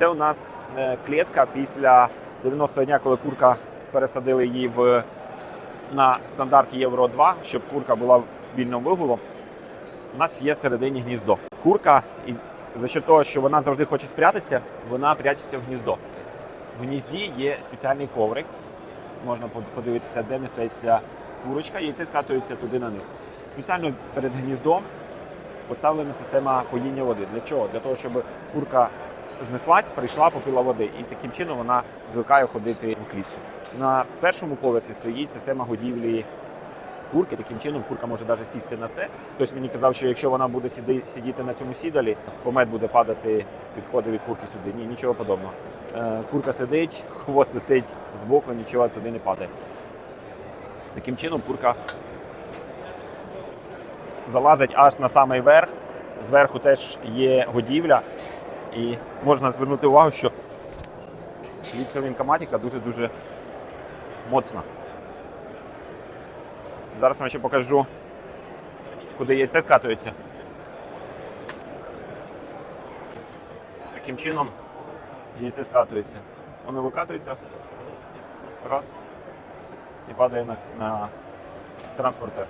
Це у нас е, клітка після 90-го дня, коли курка пересадили її в, на стандарт Євро 2, щоб курка була вільним вигулом. У нас є всередині гніздо. Курка, і за що того, що вона завжди хоче спрятатися, вона прячеться в гніздо. В гнізді є спеціальний коврик. Можна подивитися, де несеться курочка, яйце скатується туди на низ. Спеціально перед гніздом поставлена система поїння води. Для чого? Для того, щоб курка знеслась, прийшла, попила води, і таким чином вона звикає ходити в клітку. На першому поверсі стоїть система годівлі курки. Таким чином курка може навіть сісти на це. Хтось мені казав, що якщо вона буде сидіти на цьому сідалі, помет буде падати, підходи від курки сюди. Ні, нічого подобного. Е, Курка сидить, хвост висить збоку, нічого туди не падає. Таким чином курка залазить аж на самий верх. Зверху теж є годівля. І можна звернути увагу, що клітка вінкоматіка дуже-дуже моцна. Зараз вам ще покажу, куди яйце скатується. Таким чином яйце скатується. Воно викатується. Раз. І падає на, на транспортер.